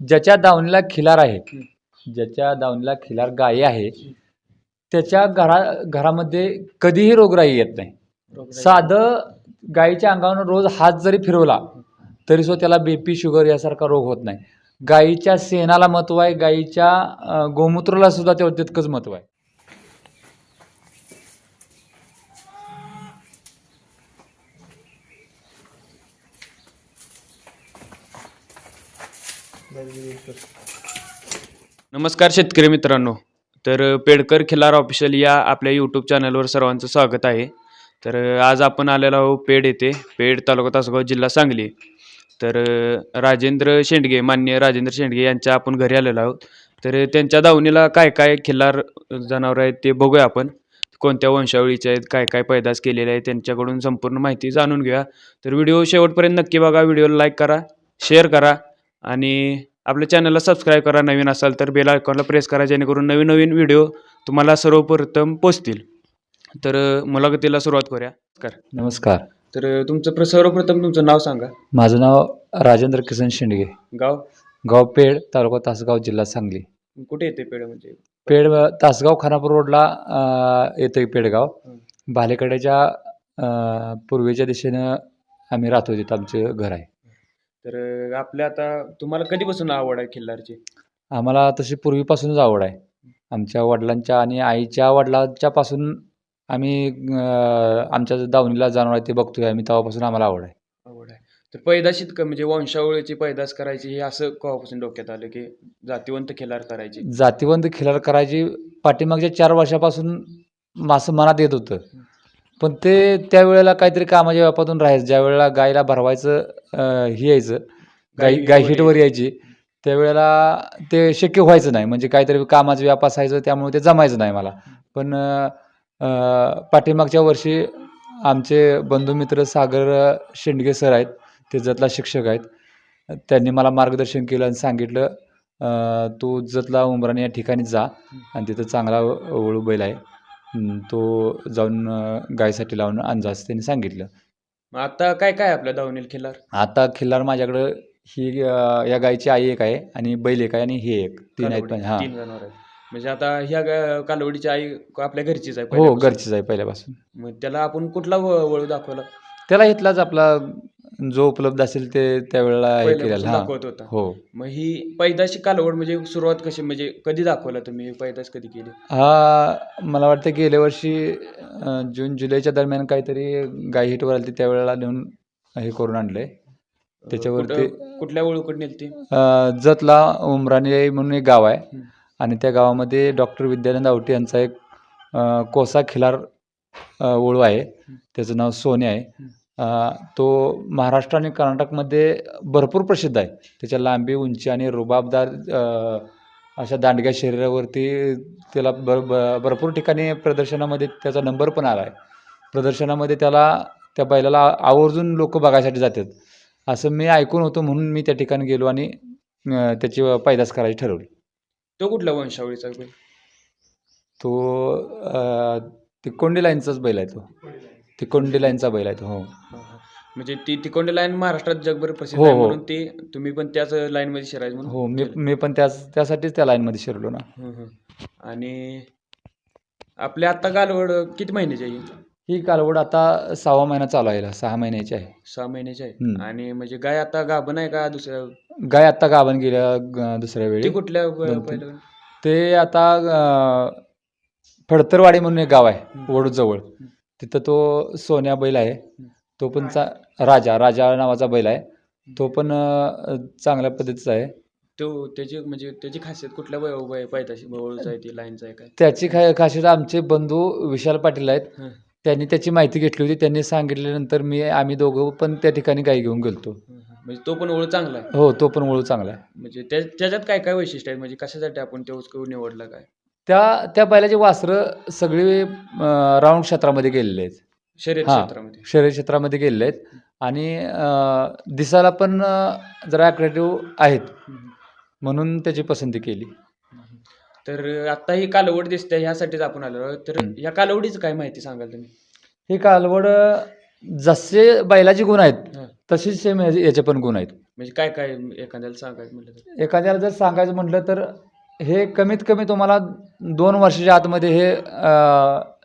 ज्याच्या दावणीला खिलार आहे. ज्याच्या दावणीला खिलार गायी आहे. त्याच्या घरा घरामध्ये कधीही रोगराई येत नाही. साधं गायीच्या अंगावर रोज हात जरी फिरवला तरी सुद्धा त्याला बीपी शुगर यासारखा रोग होत नाही. गायीच्या शेणाला महत्त्व आहे. गायीच्या गोमूत्राला सुद्धा तेवढं तितकंच महत्त्व आहे. नमस्कार शेतकरी मित्रांनो. तर पेडकर खिलार ऑफिशियल या आपल्या यूट्यूब चॅनलवर सर्वांचं स्वागत आहे. तर आज आपण आलेलो आहोत पेड येथे. पेड तालुका तासगाव जिल्हा सांगली. तर राजेंद्र शेंडगे मान्य राजेंद्र शेंडगे यांच्या आपण घरी आलेलो आहोत. तर त्यांच्या दावणीला काय काय खिल्लार जनावर आहेत ते बघूया आपण. कोणत्या वंशावळीचे आहेत काय काय पैदास केलेले आहे त्यांच्याकडून संपूर्ण माहिती जाणून घेऊया. तर व्हिडिओ शेवटपर्यंत नक्की बघा. व्हिडिओला लाईक करा शेअर करा. आणि आपल्या चॅनलला सबस्क्राईब करा नवीन असाल तर बेल आयकॉनला प्रेस करा जेणेकरून नवीन नवीन व्हिडिओ तुम्हाला सर्वप्रथम पोचतील. तर मुलाखतीला सुरुवात करूया. कर नमस्कार. तर तुमचं प्र सर्वप्रथम तुमचं नाव सांगा. माझं नाव राजेंद्र किसन शेंडगे. गाव? गाव पेड तालुका तासगाव जिल्हा सांगली. कुठे येते पेड म्हणजे? पेड तासगाव खानापूर रोडला येतं पेडगाव. भालेकड्याच्या पूर्वेच्या दिशेनं आम्ही राहतो तिथं आमचं घर आहे. तर आपल्या आता तुम्हाला कधीपासून आवड आहे खिल्लारची? आम्हाला तशी पूर्वीपासूनच आवड आहे. आमच्या वडिलांच्या आणि आईच्या वडिलांच्या पासून आम्ही अं, आमच्या दावणीला जनावर आहे ते बघतोय आम्ही तेव्हापासून आम्हाला आवड आहे. आवड आहे. तर पैदाशीत क म्हणजे वंशावळीची पैदास करायची हे असं केव्हापासून डोक्यात आलं की जातीवंत खिल्लार करायची? जातीवंत खिलार करायची पाठीमागच्या चार वर्षापासून मासं मनात येत होतं. पण ते त्यावेळेला काहीतरी कामाच्या व्यापातून राहायचं. ज्या वेळेला गायला भरवायचं अं, हे यायचं गाय गाई गाय हिटवर यायची. त्यावेळेला ते शक्य व्हायचं नाही. म्हणजे काहीतरी कामाचा व्याप असायचं त्यामुळे ते जमायचं नाही मला. पण अं, अं, पाठीमागच्या वर्षी आमचे बंधुमित्र सागर शेंडगे सर आहेत ते जतला शिक्षक आहेत. त्यांनी मला मार्गदर्शन केलं आणि सांगितलं अं, तू जतला उमराणे या ठिकाणी जा आणि तिथं चांगला वळू बैल आहे. तो जाऊन गायसाठी लावून असं त्यांनी सांगितलं. मग आता काय काय आपल्या दावणील खिल्लार? आता खिल्लार माझ्याकडं ही या गायची आई एक आहे आणि बैल एक आहे आणि ही एक. तीन आहेत पण हां. तीन जनावर आहेत. म्हणजे आता ह्या ग- कालवडीची आई आपल्या घरचीच आहे हो पहिल्यापासून. घरचीच आहे पहिल्यापासून. मग त्याला आपण कुठला व- वळू दाखवला? त्याला इथलाच आपला जो उपलब्ध असेल ते त्यावेळेला हे पहिल्यापासून केलेलं. हां. दाखवत होता. हो. मग ही पैदाशी कालवड म्हणजे सुरुवात कशी म्हणजे कधी दाखवला तुम्ही ही पैदास कधी केली? हा मला वाटतं गेल्या वर्षी अं, जून जुलैच्या दरम्यान काहीतरी गाय हिटवर आली त्यावेळेला नेऊन हे करून आणलंय त्याच्यावरती कुठं- कुठल्या वळूकडे नेली ती अं, जतला उमराणे म्हणून एक गाव आहे. हं. आणि त्या गावामध्ये डॉक्टर विद्यानंद आवटे यांचा एक अं, कोसा खिलार अं, ओळू आहे. त्याचं नाव सोने आहे. तो महाराष्ट्र आणि कर्नाटकमध्ये भरपूर प्रसिद्ध आहे. त्याच्या लांबी उंची आणि रुबाबदार अशा दांडग्या शरीरावरती त्याला भर भ- भरपूर ठिकाणी प्रदर्शनामध्ये त्याचा नंबर पण आला आहे. प्रदर्शनामध्ये त्याला त्या बैलाला आवर्जून लोक बघायसाठी जातात. असं मी ऐकून होतो म्हणून मी त्या ठिकाणी गेलो आणि त्याची पैदास करायची ठरवली. तो कुठल्या वंशावळीचा बैल? तो तिकोंडी लाईनचाच बैल आहे तो. तिकोंडी लाईनचा बैल आहे तो हो. म्हणजे ती तिकोंडी लाईन महाराष्ट्रात जगभर प्रसिद्ध हो, आहे हो. म्हणून ती तुम्ही पण त्याच लाईन मध्ये शिरायचं म्हणून हो मी. मी पण त्याच त्यासाठीच त्या लाईनमध्ये शिरलो ना हं, हं. आणि आपल्या आता कालवड किती महिन्याची आहे ही? ही कालवड आता सहावा महिना चालू आहे सहा महिन्याची आहे सहा महिन्याची आहे. आणि म्हणजे गाय आता गाभण आहे का दुसऱ्या गाय आत्ता गाभण गेल्या ग- दुसऱ्या ती वेळी कुठल्या दोन- तीन. ते आता अं, फडतरवाडी म्हणून एक गाव आहे हं. वडूजवळ तिथं तो सोन्या बैल आहे. तो पण चा राजा राजा नावाचा बैल आहे. तो पण चांगल्या पद्धतीचा आहे. तो त्याची म्हणजे त्याची खासियत कुठल्या वय- वय- पायथ्याशी वळूचा आहे ती लाईनचा आहे काय? त्याची खा खासियत आमचे बंधू विशाल पाटील आहेत. त्यांनी त्याची माहिती घेतली होती. त्यांनी सांगितल्यानंतर मी आम्ही दोघं पण त्या ठिकाणी गाई घेऊन गेलतो. म्हणजे तो पण ओळख चांगला आहे. हो तो पण वळू चांगला आहे. म्हणजे त्या- त्याच्यात काय काय वैशिष्ट्य आहे म्हणजे कशासाठी आपण ते उचकू निवडला काय? त्या त्या बैलाची वासरं सगळी राऊंड क्षेत्रामध्ये गेलेले आहेत हा. क्षेत्रामध्ये शहरी क्षेत्रामध्ये गेलेले आहेत आणि अं, दिसायला पण अं, जरा ॲट्रॅक्टिव्ह आहेत. म्हणून त्याची पसंती केली तर आता ही कालवड दिसते ह्यासाठीच आपण आलो आहोत. तर. या कालवडीचं काय माहिती सांगाल तुम्ही हे कालवड जसे बैलाचे गुण आहेत हं. तसेच सेम याचे पण गुण आहेत म्हणजे काय काय एखाद्याला सांगायचं म्हटलं तर एखाद्याला जर सांगायचं म्हटलं तर हे कमीत कमी तुम्हाला दोन वर्षाच्या आतमध्ये हे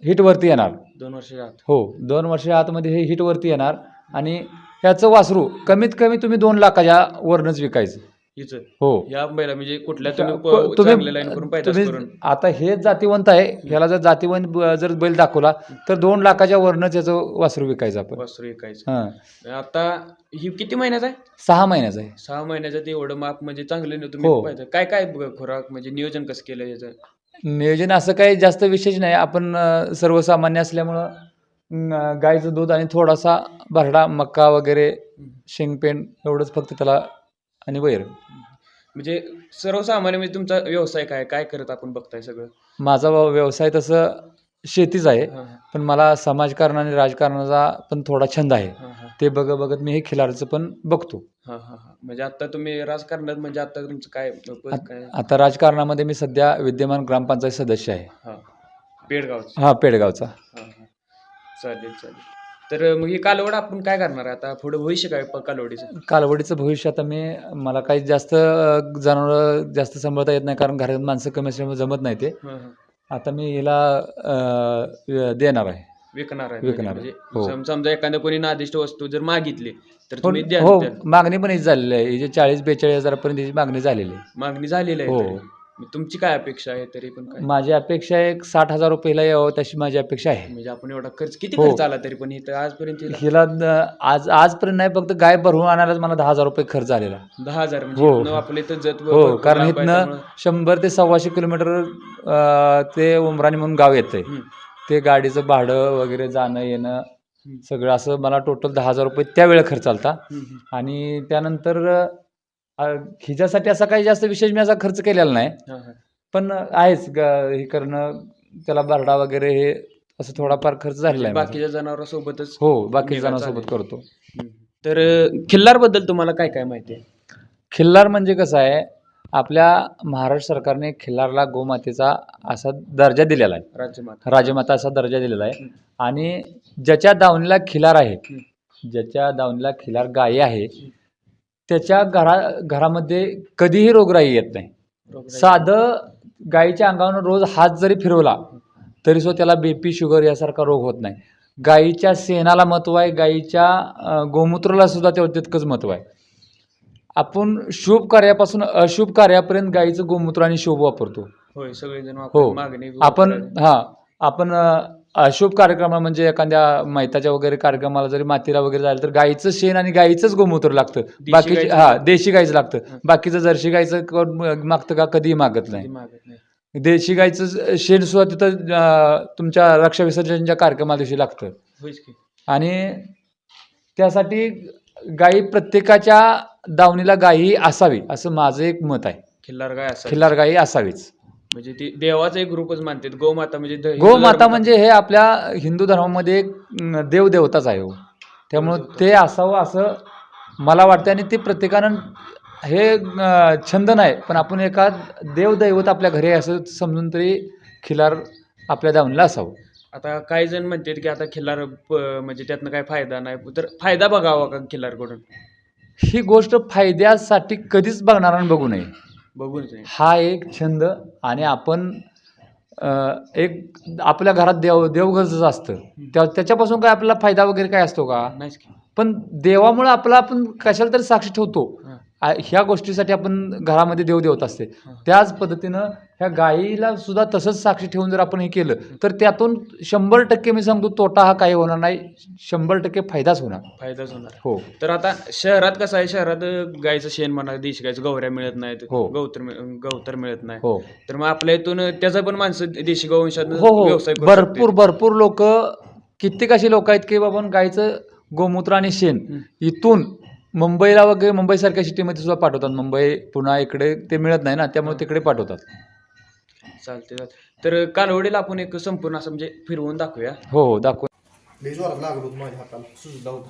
हिटवरती येणार. दोन वर्ष आत. हो दोन वर्षाच्या आतमध्ये हे हिटवरती येणार आणि ह्याचं वासरू कमीत कमी तुम्ही दोन लाखाच्या वरनच विकायचं. हिच. हो. या बैला म्हणजे कुठल्या तुम्ही तुम्ही चांगल्या लाईन करून पाहिजे तुम्ही करून. आता हे जातीवंत आहे ह्याला जर जातीवंत ब- जर बैल दाखवला तर दोन लाखाच्या वरनच याचं वासरू विकायचं आपण. वासरू विकायचं. हां. आता ही किती महिन्यात आहे? सहा महिन्याचं आहे. सहा महिन्याचं ते एवढं माप म्हणजे चांगलं नाही तुम्ही हो. पाहिजे. काय काय ब- खुराक म्हणजे नियोजन कसं केलं याचं? नियोजन असं काही जास्त विशेष नाही. आपण अं, सर्वसामान्य असल्यामुळं अं, गाईचं दूध आणि थोडासा भरडा मक्का वगैरे शेंगपेंड एवढंच फक्त त्याला आणि वैर. म्हणजे सर्वसामान्य म्हणजे तुमचा व्यवसाय काय? काय करत आपण बघताय सगळं? माझा व्य- व्यवसाय तसं शेतीच आहे हां, हां, पण मला समाजकारण आणि राजकारणाचा पण थोडा छंद आहे. हां, हां, ते बघत बघत मी हे खिलारचं पण बघतो. हां, हां, हां. म्हणजे आता तुम्ही राजकारणात म्हणजे आता तुमचं काय पद काय? आता राजकारणामध्ये मी सध्या विद्यमान ग्रामपंचायत सदस्य आहे. हां. पेडगावचं. हा पेडगावचा. हां हां. चालेल चालेल. तर मग ही कालवड आपण काय करणार आहे आता पुढे भविष्य काय प- कालवडीचं कालवडीचं भविष्य आता मी मला काही जास्त जनावर जास्त सांभाळता येत नाही कारण घरात माणसं कमी असल्यामुळे जमत नाही ते हां, हां. आता मी हिला अं, देणार आहे विकणार आहे विकणार म्हणजे आहे. हो. सम- समजा एखाद्या कोणी नादिष्ट वस्तू जर मागितली तर तुम्ही द्या हो. मागणी पण हीच झालेली आहे हिचे चाळीस बेचाळीस हजारापर्यंत हिची मागणी झालेली आहे मागणी झालेली आहे हो. तरी. मग तुमची काय अपेक्षा आहे तरी पण काय माझी अपेक्षा एक साठ हजार रुपयाला यावं तशी माझी अपेक्षा आहे म्हणजे आपण एवढा खर्च किती हो. खर्च आला तरी पण इथं आजपर्यंत हिला हिला द- आज आजपर्यंत नाही फक्त गाय भरवून आणायलाच मला दहा हजार रुपये खर्च आलेला दहा हजार म्हणजे हो. इथनं आपल्या इथं जत हो भरपूर कारण लांब आहे इथनं त्यामुळं- शंभर ते सव्वाशे किलोमीटर अं, ते उमराणी म्हणून गाव येतंय हम्म. ते गाडीचं भाडं वगैरे जाणं येणं हम्म. सगळं असं मला टोटल दहा हजार रुपये त्यावेळेला खर्च आलता हम्म, हम्म. आणि त्यानंतर अं, हिच्यासाठी असा काही जास्त विशेष मी असा खर्च केलेला नाही. पण आहेच ग- हे करणं त्याला भरडा वगैरे हे असं थोडाफार खर्च झालेला आहे माझा. बाकीच्या जनावरांसोबतच हो बाकी निघा जणांसोबत चालेल. करतो. तर खिल्लारबद्दल तुम्हाला काय काय माहिती आहे? खिल्लार म्हणजे कसं आहे आपल्या महाराष्ट्र सरकारने खिल्लारला गोमातेचा असा दर्जा दिलेला आहे. राज्यमाता राजमाता असा दर्जा दिलेला आहे. आणि ज्याच्या दावणीला खिलार आहे ज्याच्या दावणीला खिलार गायी आहे त्याच्या घरा घरामध्ये कधीही रोगराई येत नाही. साधं गायीच्या अंगावर रोज हात जरी फिरवला तरी सुद्धा त्याला बीपी शुगर यासारखा रोग होत नाही गायीच्या शेणाला महत्त्व आहे गायीच्या गोमूत्राला सुद्धा तेवढं तितकंच महत्त्व आहे आपण शुभ कार्यापासून अशुभ कार्यापर्यंत गायीचं गोमूत्र आणि शुभ वापरतो होय सगळेजण हो. मागणी आपण. हा आपण अशुभ कार्यक्रम म्हणजे एखाद्या मैताच्या वगैरे कार्यक्रमाला जरी मातीला वगैरे झालं तर गाईचं शेण आणि गाईचंच गोमूत्र लागतं. गाईचं हा. देशी गाईचं लागतं. बाकीचं जर्सी गाईचं कोण मागतं का? कधीही मागत नाही. मागत नाही. देशी गाईचं शेण सुद्धा तिथं अं, तुमच्या रक्षा विसर्जनच्या कार्यक्रमा दिवशी लागतं. होयच की. आणि त्यासाठी गाई प्रत्येकाच्या दावणीला गाई असावी असं माझं एक मत आहे. खिल्लार गाय खिल्लार गाई असावीच. म्हणजे ती देवाचा एक रूपच मानतात. गोमाता म्हणजे गोमाता म्हणजे हे आपल्या हिंदू धर्मामध्ये एक देवदेवताच आहे हो. त्यामुळं ते असावं असं मला वाटतं आणि ते प्रत्येकानं हे छंद नाही पण आपण एका देवदैवत आपल्या घरी असं समजून तरी खिलार आपल्या दावणीला असावं. आता काही जण म्हणतात की आता खिल्लार म्हणजे त्यातनं काय फायदा नाही. तर फायदा बघावा का खिल्लारकडून ही गोष्ट फायद्यासाठी कधीच बघणार आणि बघू नये. बघूनच नाही हा एक छंद आणि आपण एक आपल्या घरात देव देवगरजच असतं. त्या त्याच्यापासून काय आपल्याला फायदा वगैरे काय असतो का? पण देवामुळे आपला आपण कशाला तरी साक्षी ठेवतो. ह्या गोष्टीसाठी आपण घरामध्ये देव देवत असते. त्याच पद्धतीनं ह्या गायीला सुद्धा तसंच साक्षी ठेवून जर आपण हे केलं तर त्यातून शंभर टक्के मी सांगतो तोटा हा काही होणार नाही शंभर टक्के फायदाच होणार फायदाच होणार हो तर आता शहरात कसं आहे शहरात गायचं शेण म्हणा देशी गायचं गवऱ्या मिळत नाहीत हो. गवतर मिळ- गवतर मिळत नाही हो तर मग आपल्या इथून त्याचा पण माणसं देशी गोवंशात हो हो व्यवसाय भरपूर. भरपूर लोक कित्येक अशी लोक आहेत की बाबा गायचं गोमूत्र आणि शेण. इथून मुंबईला वगैरे मुंबईसारख्या सिटीमध्ये सुद्धा पाठवतात. मुंबई पुन्हा इकडे ते मिळत नाही ना त्यामुळे तिकडे पाठवतात. चालते तर कालवडीला आपण एक संपूर्ण असं म्हणजे फिरवून दाखवूया. हो हो दाखव लई जोरात लागत होतं माझ्या हाताला. सुजला होता.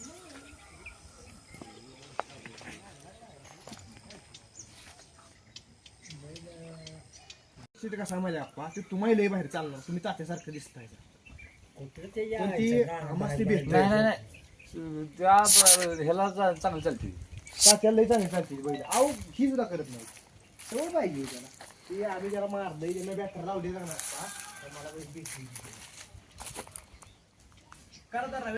सीट कसा माहिती अप्पा ते तुम्हाला लय बाहेर चालणार. तुम्ही तात्यासारखं दिसताय पण ती मस्ती भेट नाही नाही. नाही त्या ब- ह्याला चा- चांगलं चालते. तात्याला लय चांगली चालते बैल. अहो ही सुद्धा करत नाही. सवय पाहिजे त्याला. ते आम्ही त्याला मारलंय बॅटर लावले जाणार मला बैल भेटली. करा जरा.